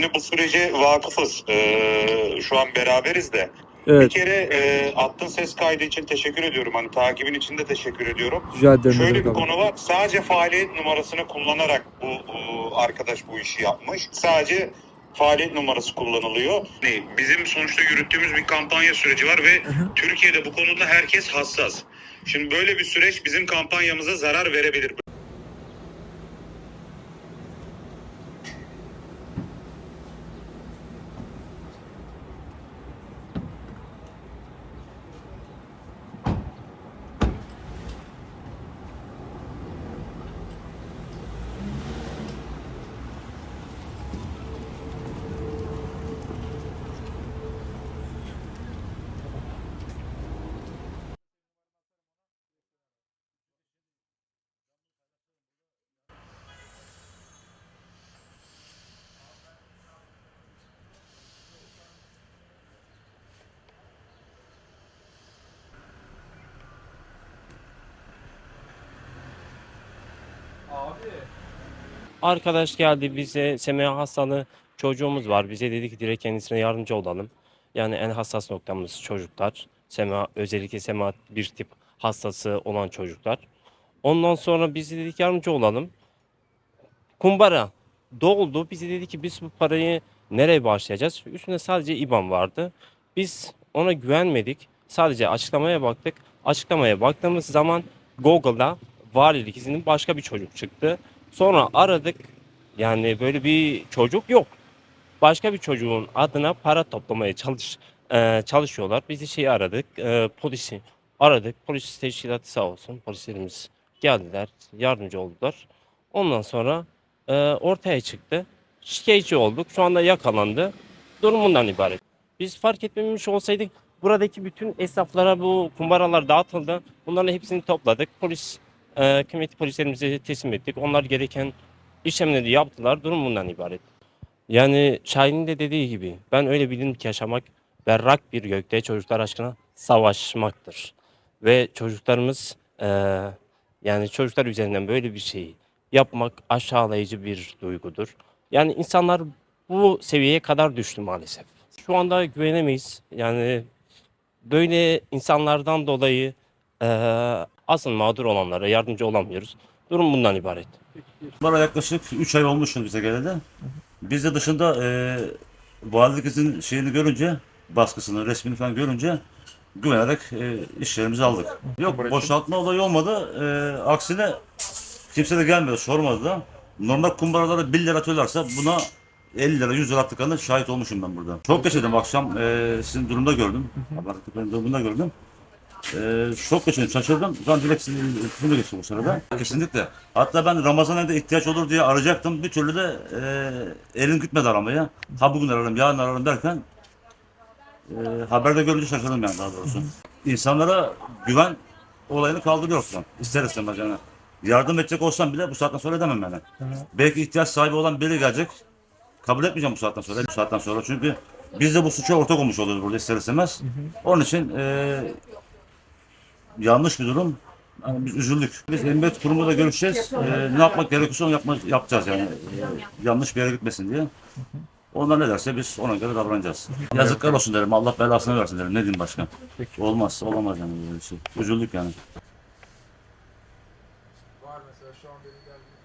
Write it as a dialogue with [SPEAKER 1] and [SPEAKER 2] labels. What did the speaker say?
[SPEAKER 1] Şimdi bu sürece vakıfız. Ee, şu an beraberiz de. Bir
[SPEAKER 2] Evet,
[SPEAKER 1] kere e, attığın ses kaydı için teşekkür ediyorum. Hani takibin için de teşekkür ediyorum.
[SPEAKER 2] rica ederim.
[SPEAKER 1] Şöyle bir
[SPEAKER 2] abi.
[SPEAKER 1] konu var. Sadece faaliyet numarasını kullanarak bu, bu arkadaş bu işi yapmış. Sadece faaliyet numarası kullanılıyor. Ne, Bizim sonuçta yürüttüğümüz bir kampanya süreci var ve. Türkiye'de bu konuda herkes hassas. Şimdi böyle bir süreç bizim kampanyamıza zarar verebilir.
[SPEAKER 3] Arkadaş geldi bize SMA hastalığı çocuğumuz var. Bize dedi ki direkt kendisine yardımcı olalım. Yani en hassas noktamız çocuklar. SMA özellikle SMA bir tip hastası olan çocuklar. Ondan sonra biz de dedik yardımcı olalım. Kumbara doldu. Bize dedi ki biz bu parayı nereye bağışlayacağız? Üstünde sadece IBAN vardı. Biz ona güvenmedik. Sadece açıklamaya baktık. Açıklamaya baktığımız zaman Google'da valilik izinin başka bir çocuk çıktı. Sonra aradık. Yani böyle bir çocuk yok. Başka bir çocuğun adına para toplamaya çalış e, çalışıyorlar. Biz de şeyi aradık. E, polisi aradık. Polis teşkilatı sağ olsun. Polislerimiz geldiler. Yardımcı oldular. Ondan sonra e, ortaya çıktı. Şikayetçi olduk. Şu anda yakalandı. Durumundan ibaret. Biz fark etmemiş olsaydık buradaki bütün esnaflara bu kumbaralar dağıtıldı. Bunların hepsini topladık. Polis e, kıymetli polislerimize teslim ettik. Onlar gereken işlemleri yaptılar. Durum bundan ibaret. Yani Şahin'in de dediği gibi ben öyle bildim ki yaşamak berrak bir gökte çocuklar aşkına savaşmaktır. Ve çocuklarımız e, yani çocuklar üzerinden böyle bir şeyi yapmak aşağılayıcı bir duygudur. Yani insanlar bu seviyeye kadar düştü maalesef. Şu anda güvenemeyiz. Yani böyle insanlardan dolayı e, asıl mağdur olanlara yardımcı olamıyoruz. Durum bundan ibaret.
[SPEAKER 4] Bana yaklaşık 3 ay olmuştu bize geleli. Biz de dışında e, valilik izin şeyini görünce, baskısını, resmini falan görünce güvenerek e, işlerimizi aldık. Yok boşaltma olayı olmadı. E, aksine kimse de gelmedi, sormadı da. Normal kumbaralara 1 lira atıyorlarsa buna 50 lira, 100 lira attıklarına şahit olmuşum ben burada. Çok geçirdim akşam. E, sizin durumda gördüm. Haberliklerin durumunda gördüm. Ee, şok geçirdim, şaşırdım. Ben direkt sizin üstünü geçtim bu sırada. Kesinlikle. Hatta ben Ramazan ayında ihtiyaç olur diye arayacaktım. Bir türlü de e, elim gitmedi aramaya. Ha bugün ararım, yarın ararım derken e, haberde görünce şaşırdım yani daha doğrusu. İnsanlara güven olayını kaldırıyorsun. İster istemez yani. Yardım edecek olsam bile bu saatten sonra edemem yani. Belki ihtiyaç sahibi olan biri gelecek. Kabul etmeyeceğim bu saatten sonra. Bu saatten sonra çünkü biz de bu suça ortak olmuş oluyoruz burada ister istemez. Onun için e, yanlış bir durum. Yani biz üzüldük. Biz emniyet kurumuyla görüşeceğiz. Ee, ne yapmak gerekiyorsa onu yapma, yapacağız yani. Ee, yanlış bir yere gitmesin diye. Onlar ne derse biz ona göre davranacağız. Yazıklar olsun derim. Allah belasını versin derim. Ne diyeyim başka? Olmaz. Olamaz yani böyle bir şey. Üzüldük yani. Var mesela şu an benim geldiğim